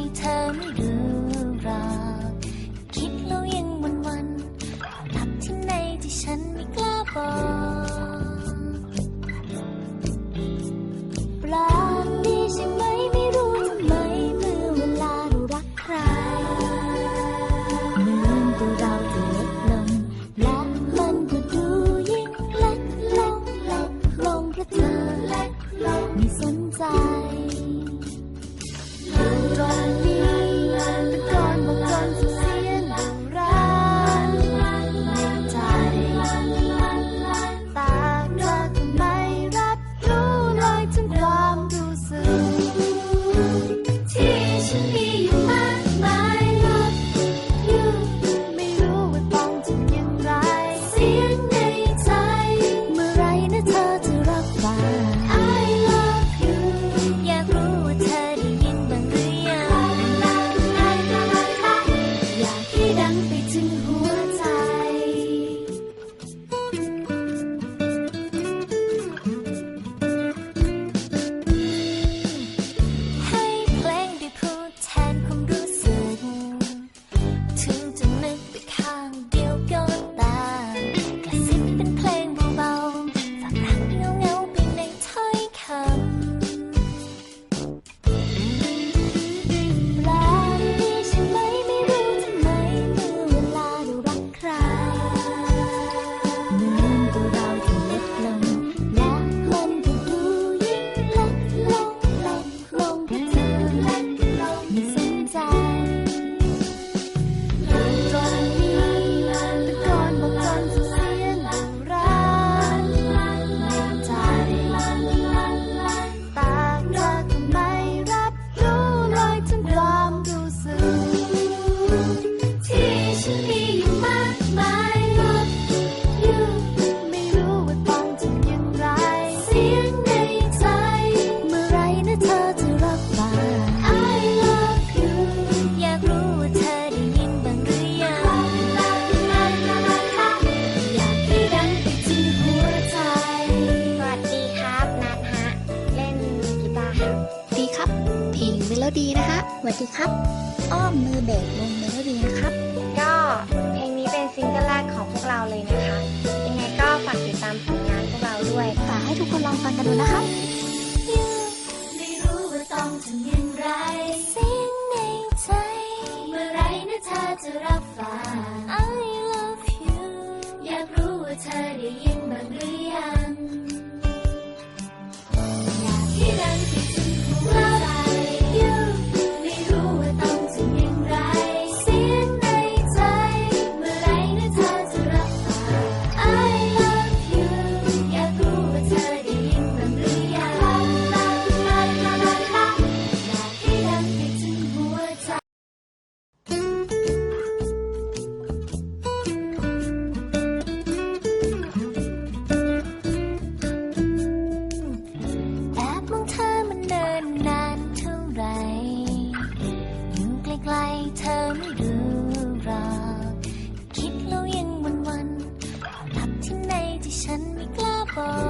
later. ดีครับ เพลงเมโลดีนะคะสวัสดีครับ อ้อมมือเบสวงเมโลดีนะครับ ก็เพลงนี้เป็นซิงเกิลแรกของพวกเราเลยนะคะ ยังไงก็ฝากติดตามผลงานพวกเราด้วย ฝากให้ทุกคนลองฟังกันดูนะครับะจะรับฟัง I love you อยากรู้ว่าเธอได้ยิน Bye.